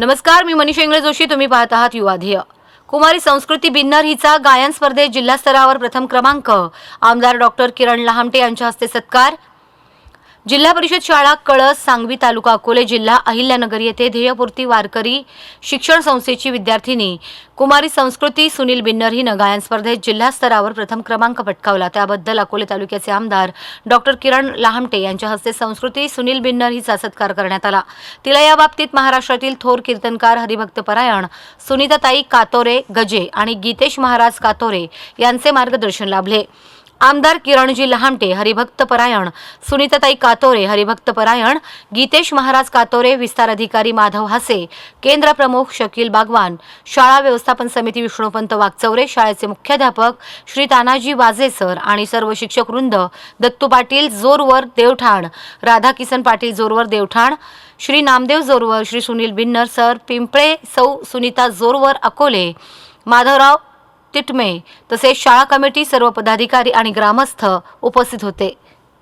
नमस्कार मी मनीषा इंगळे जोशी. तुम्ही पाहत आहात युवाध्येय कुमारी संस्कृती बिन्नर हिचा गायन स्पर्धेत जिल्हा स्तरावर प्रथम क्रमांक. आमदार डॉक्टर किरण लहामटे यांच्या हस्ते सत्कार. जिल्हा परिषद शाळा कळस सांगवी तालुका अकोले जिल्हा अहिल्यानगर येथे ध्येयपूर्ती वारकरी शिक्षण संस्थेची विद्यार्थिनी कुमारी संस्कृती सुनील बिन्नर हिनं गायन स्पर्धेत जिल्हा स्तरावर प्रथम क्रमांक पटकावला. त्याबद्दल अकोले तालुक्याचे आमदार डॉक्टर किरण लहामटे यांच्या हस्ते संस्कृती सुनील बिन्नर हिचा सत्कार करण्यात आला. तिला या बाबतीत महाराष्ट्रातील थोर कीर्तनकार हरिभक्त परायण सुनीताताई कातोरे गजे आणि गीतेश महाराज कातोरे यांचे मार्गदर्शन लाभले. आमदार किरणजी लहामटे हरिभक्त परायण सुनीताताई कातोरे हरिभक्त परायण गीतेश महाराज कातोरे विस्तार अधिकारी माधव हासे केंद्र प्रमुख शकील बागवान शाळा व्यवस्थापन समिती विष्णुपंत वागचौरे शाळेचे मुख्याध्यापक श्री तानाजी वाजे सर आणि सर्व शिक्षक वृंद दत्तू पाटील जोरवर देवठाण राधाकिसन पाटील जोरवर देवठाण श्री नामदेव जोरवर श्री सुनील बिन्नर सर पिंपळे सौ सुनीता जोरवर अकोले माधवराव तिटमे तसेच शाळा कमिटी सर्व पदाधिकारी आणि ग्रामस्थ उपस्थित होते.